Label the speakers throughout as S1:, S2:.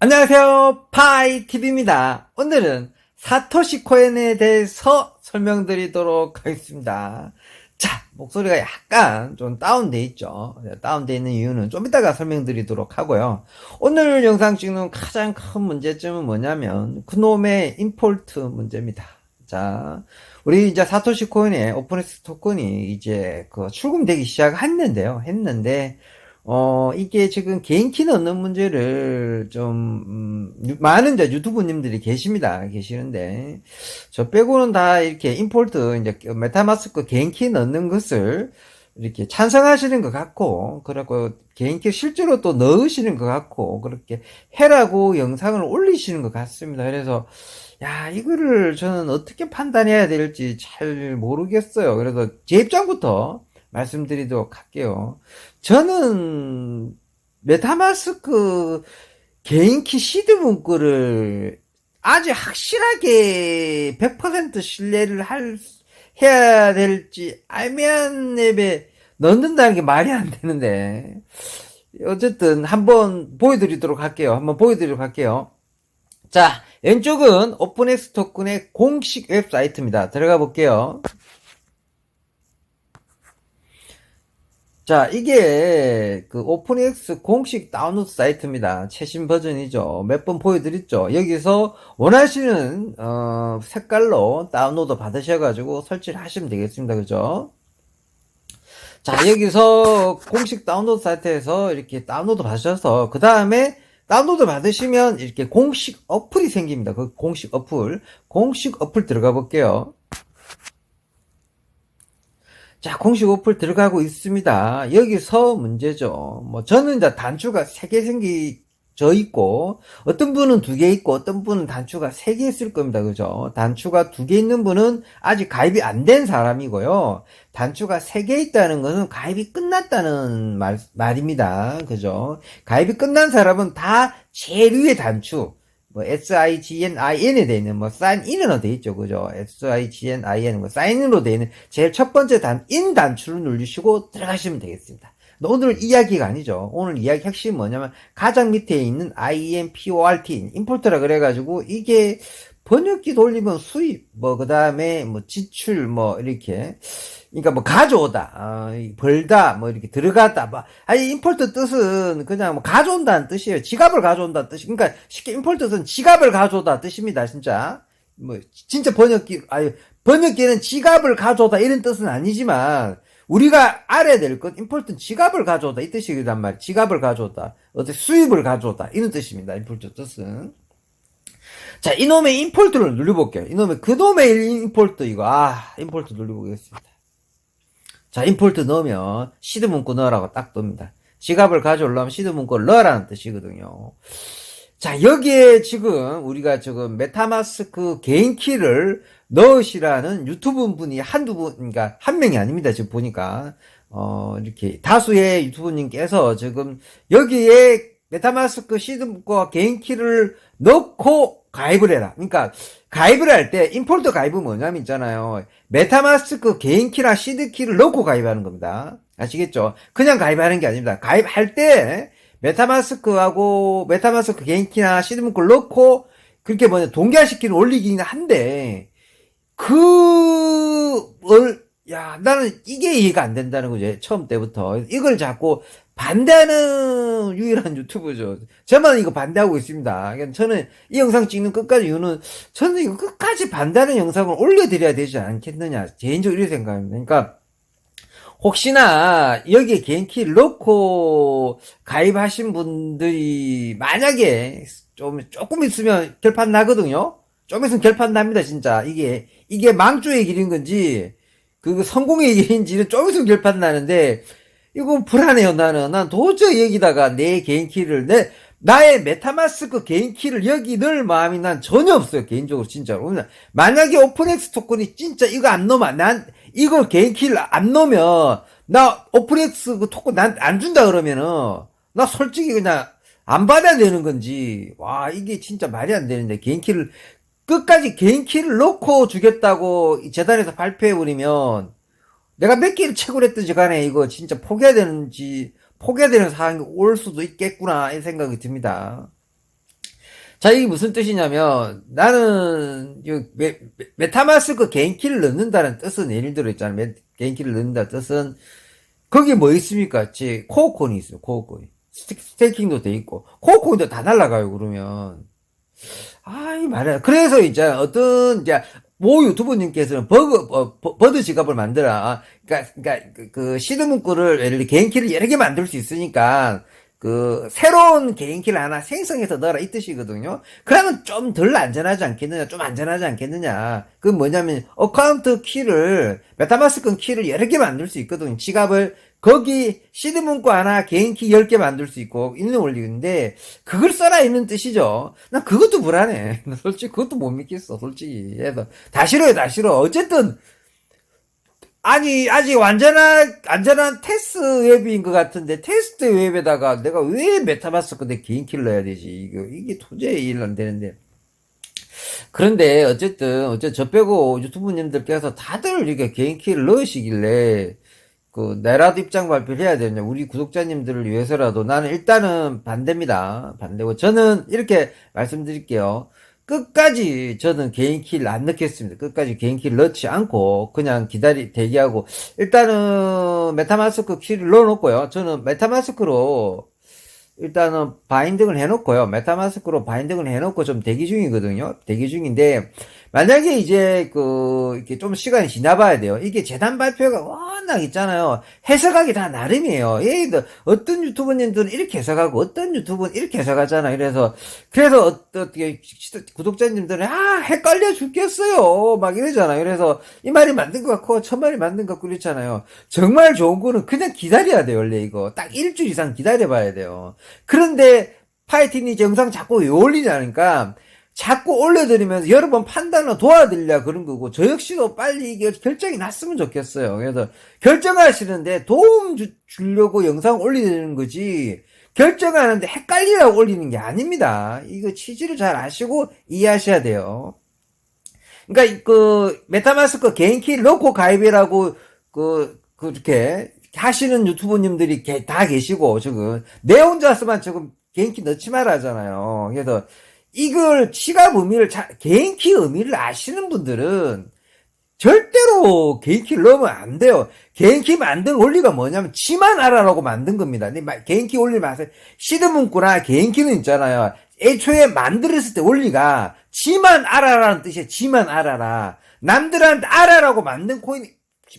S1: 안녕하세요. 파이TV입니다. 오늘은 사토시 코인에 대해서 설명드리도록 하겠습니다. 자, 목소리가 약간 좀 다운돼 있죠. 다운돼 있는 이유는 좀 이따가 설명드리도록 하고요. 오늘 영상 찍는 가장 큰 문제점은 뭐냐면 그놈의 임폴트 문제입니다. 자, 우리 이제 사토시 코인의 오픈엑스 토큰이 이제 그 출금되기 시작했는데요. 했는데 어, 이게 지금 개인키 넣는 문제를 좀, 음, 유- 많은 이제 유튜브님들이 계십니다. 계시는데, 저 빼고는 다 이렇게 임폴트, 이제 메타마스크 개인키 넣는 것을 이렇게 찬성하시는 것 같고, 그리고 개인키 실제로 또 넣으시는 것 같고, 그렇게 해라고 영상을 올리시는 것 같습니다. 그래서, 야, 이거를 저는 어떻게 판단해야 될지 잘 모르겠어요. 그래서 제 입장부터 말씀드리도록 할게요. 저는 메타마스크 개인키 시드 문구를 아주 확실하게 100% 신뢰를 할, 해야 될지 알면 앱에 넣는다는 게 말이 안 되는데. 어쨌든 한번 보여드리도록 할게요. 한번 보여드리도록 할게요. 자, 왼쪽은 오픈엑스 토큰의 공식 웹사이트입니다. 들어가 볼게요. 자, 이게 그 오픈엑스 공식 다운로드 사이트입니다. 최신 버전이죠. 몇 번 보여드렸죠. 여기서 원하시는 어, 색깔로 다운로드 받으셔가지고 설치를 하시면 되겠습니다. 그죠? 자, 여기서 공식 다운로드 사이트에서 이렇게 다운로드 받으셔서 그 다음에 다운로드 받으시면 이렇게 공식 어플이 생깁니다. 그 공식 어플, 공식 어플 들어가 볼게요. 자, 공식 어플 들어가고 있습니다. 여기서 문제죠. 뭐, 저는 이제 단추가 3개 생기 져 있고, 어떤 분은 2개 있고, 어떤 분은 단추가 3개 있을 겁니다. 그죠? 단추가 2개 있는 분은 아직 가입이 안 된 사람이고요. 단추가 3개 있다는 것은 가입이 끝났다는 말, 말입니다. 그죠? 가입이 끝난 사람은 다 제일 위에 단추, 뭐 S-I-G-N-I-N에 돼 있는 뭐 사인인으로 돼 있죠. 그죠? S-I-G-N-I-N 뭐 사인으로 돼 있는 제일 첫 번째 단, 인 단추를 누르시고 들어가시면 되겠습니다. 오늘 이야기가 아니죠. 오늘 이야기 핵심이 뭐냐면 가장 밑에 있는 IMPORT, 임포트라 그래가지고 이게 번역기 돌리면 수입, 뭐, 그 다음에 뭐 지출, 뭐, 이렇게. 그러니까 뭐 가져오다, 어, 이 벌다, 뭐 이렇게 들어가다, 뭐, 아니, 임폴트 뜻은 그냥 뭐 가져온다는 뜻이에요. 지갑을 가져온다는 뜻이, 그러니까 쉽게 임폴트 뜻은 지갑을 가져오다 뜻입니다, 진짜. 뭐, 진짜 번역기, 아니, 번역기는 지갑을 가져오다 이런 뜻은 아니지만, 우리가 알아야 될 것, 임폴트는 지갑을 가져오다 이 뜻이란 말이에요. 지갑을 가져오다. 어떻게 수입을 가져오다. 이런 뜻입니다, 임폴트 뜻은. 자, 이놈의 임폴트를 눌러볼게요. 이놈의, 그놈의 임폴트, 이거, 아, 임폴트 눌러보겠습니다. 자, 임폴트 넣으면 시드 문구 넣으라고 딱 뜹니다. 지갑을 가져오려면 시드 문구를 넣으라는 뜻이거든요. 자, 여기에 지금 우리가 지금 메타마스크 개인 키를 넣으시라는 유튜브 분이 한두 분, 그러니까 한 명이 아닙니다. 지금 보니까. 어, 이렇게 다수의 유튜브님께서 지금 여기에 메타마스크 시드 문구와 개인 키를 넣고 가입을 해라. 그러니까 가입을 할 때 임폴트 가입은 뭐냐면 있잖아요. 메타마스크 개인 키랑 시드 키를 넣고 가입하는 겁니다. 아시겠죠? 그냥 가입하는 게 아닙니다. 가입할 때 메타마스크하고 메타마스크 개인 키나 시드 문구를 넣고 그렇게 뭐냐 동기화시키는 올리기는 한데 그 을, 야, 나는 이게 이해가 안 된다는 거죠. 처음 때부터. 이걸 자꾸 반대하는 유일한 유튜브죠. 저만 이거 반대하고 있습니다. 그러니까 저는 이 영상 찍는 끝까지 이유는 저는 이거 끝까지 반대하는 영상을 올려드려야 되지 않겠느냐. 개인적으로 이렇게 생각합니다. 그러니까 혹시나 여기에 개인키를 넣고 가입하신 분들이 만약에 좀 조금 있으면 결판 나거든요. 좀 있으면 결판 납니다, 진짜. 이게, 이게 망조의 길인 건지, 그 성공의 길인지는 좀 있으면 결판 나는데, 이거 불안해요, 나는. 난 도저히 여기다가 내 개인 키를, 내, 나의 메타마스크 개인 키를 여기 넣을 마음이 난 전혀 없어요, 개인적으로, 진짜로. 만약에 오픈엑스 토큰이 진짜 이거 안 넣으면, 난, 이거 개인 키를 안 넣으면, 나 오픈엑스 그 토큰 난 안 준다 그러면은, 나 솔직히 그냥, 안 받아야 되는 건지, 와, 이게 진짜 말이 안 되는데, 개인 키를 끝까지 개인 키를 넣고 주겠다고 이 재단에서 발표해버리면 내가 몇 개를 채굴 했든지 간에 이거 진짜 포기해야 되는지 포기해야 되는 상황이 올 수도 있겠구나 이 생각이 듭니다. 자, 이게 무슨 뜻이냐면, 나는, 이 메, 메- 메타마스크 개인 키를 넣는다는 뜻은, 예를 들어 있잖아. 메- 개인 키를 넣는다는 뜻은, 거기에 뭐 있습니까? 제, 코어콘이 있어요, 코어콘이. 스테, 스테이킹도 돼 있고, 코어콘도 다 날라가요, 그러면. 아이, 말이야. 그래서 이제 어떤, 이제, 모 유튜버님께서는 버그, 어, 버- 버드 지갑을 만들어. 그니까, 그니까, 그, 그 시드 문구를, 예를 들어 개인 키를 여러 개 만들 수 있으니까, 그, 새로운 개인 키를 하나 생성해서 넣어라, 이 뜻이거든요. 그러면 좀 덜 안전하지 않겠느냐, 좀 안전하지 않겠느냐. 그건 뭐냐면, 어카운트 키를, 메타마스크 키를 여러 개 만들 수 있거든요. 지갑을, 거기, 시드 문구 하나, 개인 키 10개 만들 수 있고, 있는 원리인데, 그걸 써라, 있는 뜻이죠. 난 그것도 불안해. 나 솔직히 그것도 못 믿겠어, 솔직히. 그래서, 다 싫어요, 다 싫어. 어쨌든, 아니, 아직 완전한, 완전한 테스트 웹인 것 같은데, 테스트 웹에다가 내가 왜 메타마스크 내 개인 키를 넣어야 되지? 이거, 이게 도저히 일 안 되는데. 그런데, 어쨌든, 어쨌든, 저 빼고 유튜브님들께서 다들 이렇게 개인 키를 넣으시길래, 그, 내라도 입장 발표를 해야 되냐. 우리 구독자님들을 위해서라도 나는 일단은 반대입니다. 반대고, 저는 이렇게 말씀드릴게요. 끝까지 저는 개인 키를 안 넣겠습니다. 끝까지 개인 키를 넣지 않고 그냥 기다리 대기하고 일단은 메타마스크 키를 넣어놓고요. 저는 메타마스크로 일단은 바인딩을 해놓고요. 메타마스크로 바인딩을 해놓고 좀 대기 중이거든요. 대기 중인데 만약에 이제 그 이렇게 좀 시간이 지나봐야 돼요. 이게 재단 발표가 워낙 있잖아요. 해석하기 다 나름이에요. 예를 들어 어떤 유튜버님들은 이렇게 해석하고 어떤 유튜버는 이렇게 해석하잖아요. 그래서 그래서 어떻게 구독자님들은 아 헷갈려 죽겠어요. 막 이러잖아요. 그래서 이 말이 맞는 것 같고 저 말이 맞는 것 같고 그렇잖아요. 정말 좋은 거는 그냥 기다려야 돼요. 원래 이거 딱 일주일 이상 기다려봐야 돼요. 그런데 파이팅이 영상 자꾸 왜 올리지 않으니까 자꾸 올려드리면서 여러 번 판단을 도와드리려 그런 거고 저 역시도 빨리 이게 결정이 났으면 좋겠어요. 그래서 결정하시는데 도움 주, 주려고 영상 올리는 거지 결정하는데 헷갈리라고 올리는 게 아닙니다. 이거 취지를 잘 아시고 이해하셔야 돼요. 그러니까 그 메타마스크 개인 키를 넣고 가입이라고 그 그렇게 하시는 유튜버님들이 게- 다 계시고 지금 내 혼자서만 지금 개인 키 넣지 말아 하잖아요. 그래서 이걸 지갑 의미를 자, 개인 키 의미를 아시는 분들은 절대로 개인 키를 넣으면 안 돼요. 개인 키 만든 원리가 뭐냐면 지만 알아라고 만든 겁니다. 근데 마- 개인 키 원리 마세요. 시드 문구나 개인 키는 있잖아요. 애초에 만들었을 때 원리가 지만 알아라는 뜻이에요. 지만 알아라. 남들한테 알아라고 만든 코인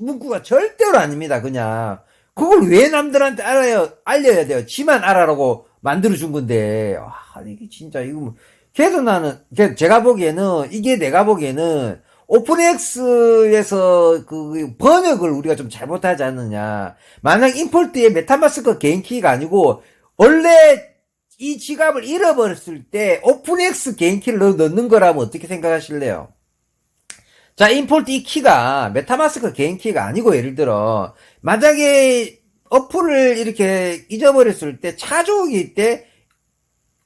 S1: 문구가 절대로 아닙니다. 그냥 그걸 왜 남들한테 알아야 알려야 돼요. 지만 알아라고 만들어 준 건데 아 이게 진짜 이거 뭐 그래도 나는 그래도 제가 보기에는 이게 내가 보기에는 오픈엑스에서 그 번역을 우리가 좀 잘못하지 않느냐. 만약 임폴트에 메타마스크 개인 키가 아니고 원래 이 지갑을 잃어버렸을 때 오픈엑스 개인 키를 넣- 넣는 거라면 어떻게 생각하실래요? 자, 임폴트 이 키가 메타마스크 개인 키가 아니고 예를 들어 만약에 어플을 이렇게 잊어버렸을 때 차주기 때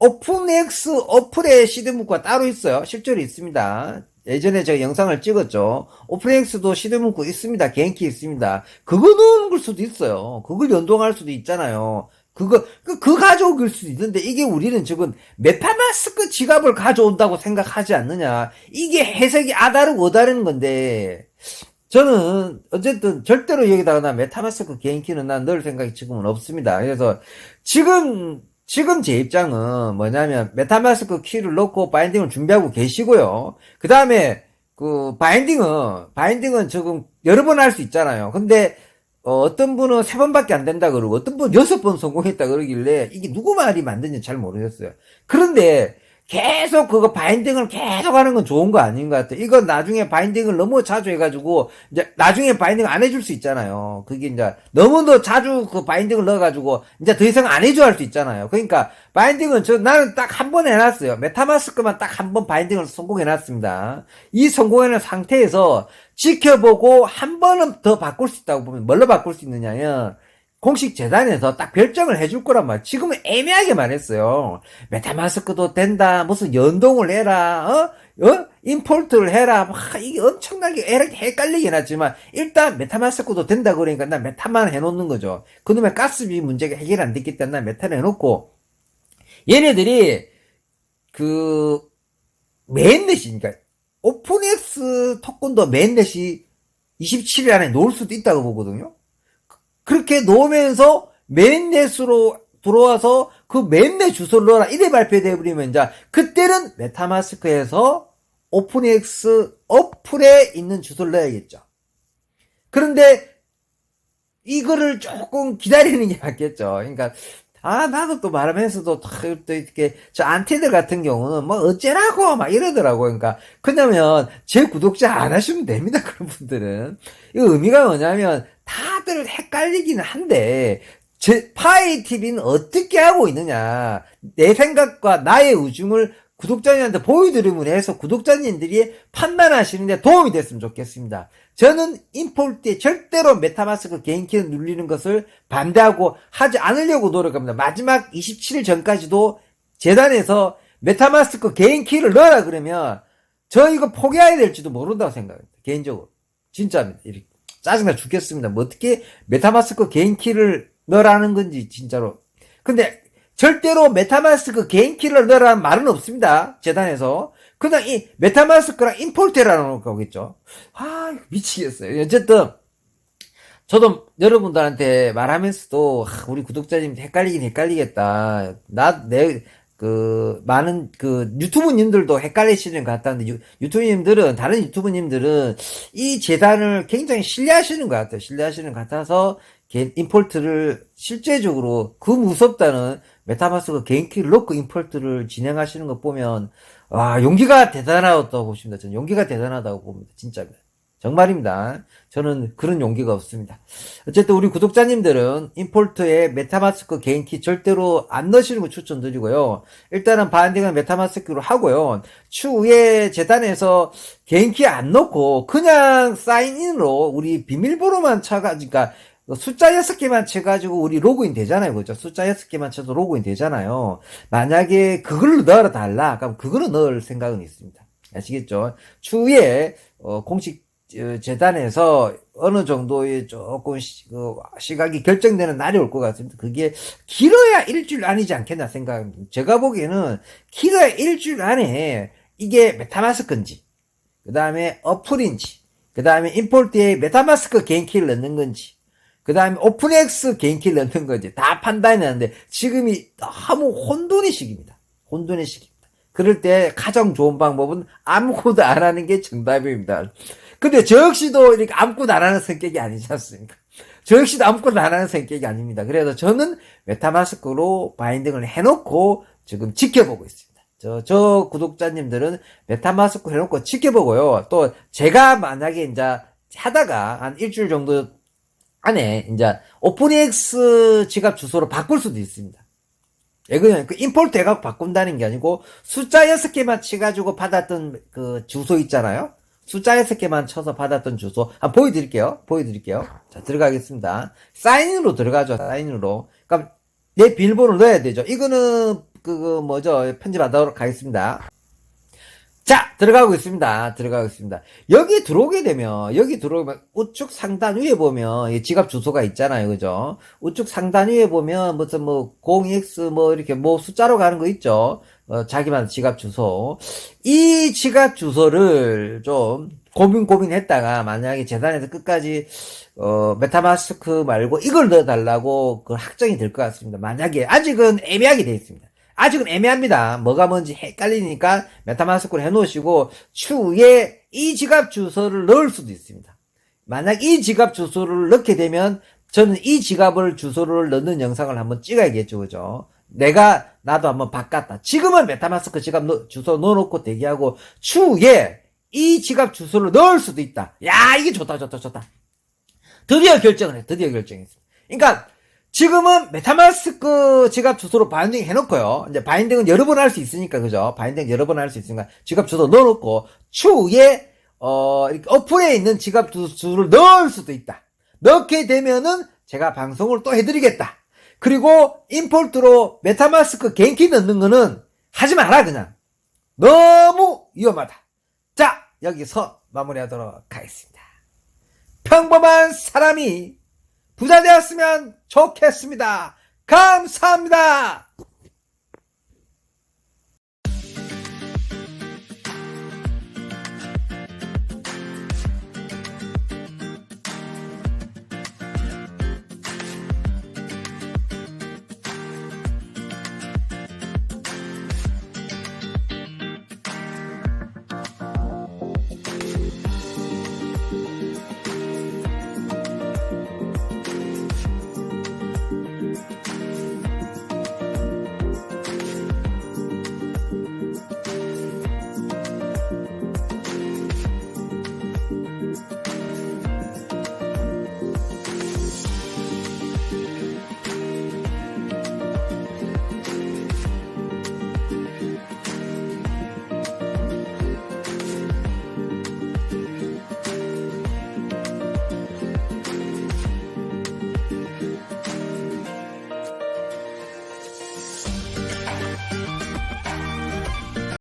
S1: 오픈엑스 어플의 시드 문구가 따로 있어요. 실제로 있습니다. 예전에 제가 영상을 찍었죠. 오픈엑스도 시드 문구 있습니다. 개인키 있습니다. 그거 넣는 걸 수도 있어요. 그걸 연동할 수도 있잖아요. 그거, 그, 그 가져올 수도 있는데, 이게 우리는 지금 메타마스크 지갑을 가져온다고 생각하지 않느냐. 이게 해석이 아다르고 어다른 건데, 저는, 어쨌든, 절대로 여기다가 나 메타마스크 개인키는 난 넣을 생각이 지금은 없습니다. 그래서, 지금, 지금 제 입장은 뭐냐면, 메타마스크 키를 넣고 바인딩을 준비하고 계시고요. 그 다음에, 그, 바인딩은, 바인딩은 지금 여러 번 할 수 있잖아요. 근데, 어, 떤 분은 세 번밖에 안 된다 그러고, 어떤 분은 여섯 번 성공했다 그러길래, 이게 누구 말이 맞는지 잘 모르겠어요. 그런데, 계속 그거 바인딩을 계속 하는 건 좋은 거 아닌 것 같아요. 이거 나중에 바인딩을 너무 자주 해가지고, 이제 나중에 바인딩 안 해줄 수 있잖아요. 그게 이제 너무도 자주 그 바인딩을 넣어가지고, 이제 더 이상 안 해줘 할 수 있잖아요. 그러니까, 바인딩은 저, 나는 딱 한 번 해놨어요. 메타마스크만 딱 한 번 바인딩을 성공해놨습니다. 이 성공해놓은 상태에서 지켜보고 한 번은 더 바꿀 수 있다고 보면, 뭘로 바꿀 수 있느냐면, 공식 재단에서 딱 결정을 해줄 거란 말이야. 지금은 애매하게 말했어요. 메타마스크도 된다. 무슨 연동을 해라. 어? 어? 임포트를 해라. 막 이게 엄청나게 애- 헷갈리긴 하지만 일단 메타마스크도 된다 그러니까 난 메타만 해놓는 거죠. 그놈의 가스비 문제가 해결 안 됐기 때문에 난 메타를 해놓고 얘네들이 그 맨넷이 그러니까 오픈엑스 토큰도 맨넷이 27일 안에 놓을 수도 있다고 보거든요. 그렇게 놓으면서 맨넷으로 들어와서 그 맨넷 주소를 넣어라 이래 발표돼 버리면 이제 그때는 메타마스크에서 오픈엑스 어플에 있는 주소를 넣어야겠죠. 그런데 이거를 조금 기다리는 게 맞겠죠. 그러니까 아 나도 또 말하면서도 또 이렇게 저 안티들 같은 경우는 뭐 어째라고 막 이러더라고. 그러니까 그러면 제 구독자 안 하시면 됩니다. 그런 분들은 이 의미가 뭐냐면 다들 헷갈리기는 한데 제 파이 TV는 어떻게 하고 있느냐 내 생각과 나의 우중을 구독자님한테 보여드림을 해서 구독자님들이 판단하시는데 도움이 됐으면 좋겠습니다. 저는 인폴트에 절대로 메타마스크 개인키를 눌리는 것을 반대하고 하지 않으려고 노력합니다. 마지막 27일 전까지도 재단에서 메타마스크 개인키를 넣어라 그러면 저 이거 포기해야 될지도 모른다고 생각합니다. 개인적으로. 진짜입니다. 이렇게 짜증나 죽겠습니다. 뭐 어떻게 메타마스크 개인키를 넣으라는 건지 진짜로. 근데 절대로 메타마스크 개인키를 넣으라는 말은 없습니다. 재단에서. 그냥 이 메타마스크랑 임폴트라는 거겠죠. 아, 미치겠어요. 어쨌든 저도 여러분들한테 말하면서도 아, 우리 구독자님 헷갈리긴 헷갈리겠다. 나 내 그 많은 그 유튜브님들도 헷갈리시는 것 같다는데 유, 유튜브님들은 다른 유튜브님들은 이 재단을 굉장히 신뢰하시는 것 같아요. 신뢰하시는 것 같아서 개- 임폴트를 실제적으로 그 무섭다는 메타마스크 개인키를 넣고 임폴트를 진행하시는 것 보면 와 용기가 대단하다고 보십니다. 저는 용기가 대단하다고 봅니다. 진짜입니다. 정말입니다. 저는 그런 용기가 없습니다. 어쨌든 우리 구독자님들은 임폴트에 메타마스크 개인키 절대로 안 넣으시는 거 추천드리고요. 일단은 바인딩은 메타마스크로 하고요. 추후에 재단에서 개인키 안 넣고 그냥 사인인으로 우리 비밀번호만 쳐가지고 그러니까 숫자 6개만 쳐가지고 우리 로그인 되잖아요. 그죠? 숫자 6개만 쳐도 로그인 되잖아요. 만약에 그걸로 넣어 달라. 그럼 그거는 넣을 생각은 있습니다. 아시겠죠? 추후에 어, 공식 어, 재단에서 어느 정도의 조금 시, 그 시각이 결정되는 날이 올 것 같습니다. 그게 길어야 일주일 아니지 않겠나 생각합니다. 제가 보기에는 길어야 일주일 안에 이게 메타마스크인지, 그 다음에 어플인지, 그 다음에 임폴트에 메타마스크 개인키를 넣는 건지, 그 다음에 오픈엑스 개인키를 넣는 건지 다 판단해내는데 지금이 너무 혼돈의 시기입니다. 혼돈의 시기입니다. 그럴 때 가장 좋은 방법은 아무것도 안 하는 게 정답입니다. 근데 저 역시도 이렇게 아무것도 안 하는 성격이 아니지 않습니까? 저 역시도 아무것도 안 하는 성격이 아닙니다. 그래서 저는 메타마스크로 바인딩을 해놓고 지금 지켜보고 있습니다. 저, 저 구독자님들은 메타마스크 해놓고 지켜보고요. 또 제가 만약에 이제 하다가 한 일주일 정도 안에 이제 오픈엑스 지갑 주소로 바꿀 수도 있습니다. 왜 그러냐면 그 임포트 해갖고 바꾼다는 게 아니고 숫자 6개만 치가지고 받았던 그 주소 있잖아요. 숫자 6개만 쳐서 받았던 주소 한번 보여드릴게요. 보여드릴게요. 자 들어가겠습니다. 사인으로 들어가죠. 사인으로. 그럼 내 비밀번호를 넣어야 되죠. 이거는 그, 그 뭐죠 편집하도록 하겠습니다. 자, 들어가고 있습니다. 들어가고 있습니다. 여기 들어오게 되면, 여기 들어오면, 우측 상단 위에 보면, 이 지갑 주소가 있잖아요. 그죠? 우측 상단 위에 보면, 무슨 뭐, 02X 뭐, 이렇게 뭐, 숫자로 가는 거 있죠? 어, 자기만 지갑 주소. 이 지갑 주소를 좀, 고민 고민했다가, 만약에 재단에서 끝까지, 어, 메타마스크 말고 이걸 넣어달라고 그 확정이 될 것 같습니다. 만약에, 아직은 애매하게 되어 있습니다. 아직은 애매합니다. 뭐가 뭔지 헷갈리니까 메타마스크를 해놓으시고 추후에 이 지갑 주소를 넣을 수도 있습니다. 만약 이 지갑 주소를 넣게 되면 저는 이 지갑을 주소를 넣는 영상을 한번 찍어야겠죠, 그죠? 내가 나도 한번 바꿨다. 지금은 메타마스크 지갑 넣- 주소 넣어놓고 대기하고 추후에 이 지갑 주소를 넣을 수도 있다. 야, 이게 좋다, 좋다, 좋다. 드디어 결정을 해. 드디어 결정했습니다. 그러니까 지금은 메타마스크 지갑 주소로 바인딩 해놓고요. 이제 바인딩은 여러 번 할 수 있으니까 그죠? 바인딩 여러 번 할 수 있으니까 지갑 주소 넣어놓고 추후에 어 어플에 있는 지갑 주소를 넣을 수도 있다. 넣게 되면은 제가 방송을 또 해드리겠다. 그리고 임폴트로 메타마스크 개인키 넣는 거는 하지 마라 그냥. 너무 위험하다. 여기서 마무리하도록 하겠습니다. 평범한 사람이 부자 되었으면 좋겠습니다. 감사합니다.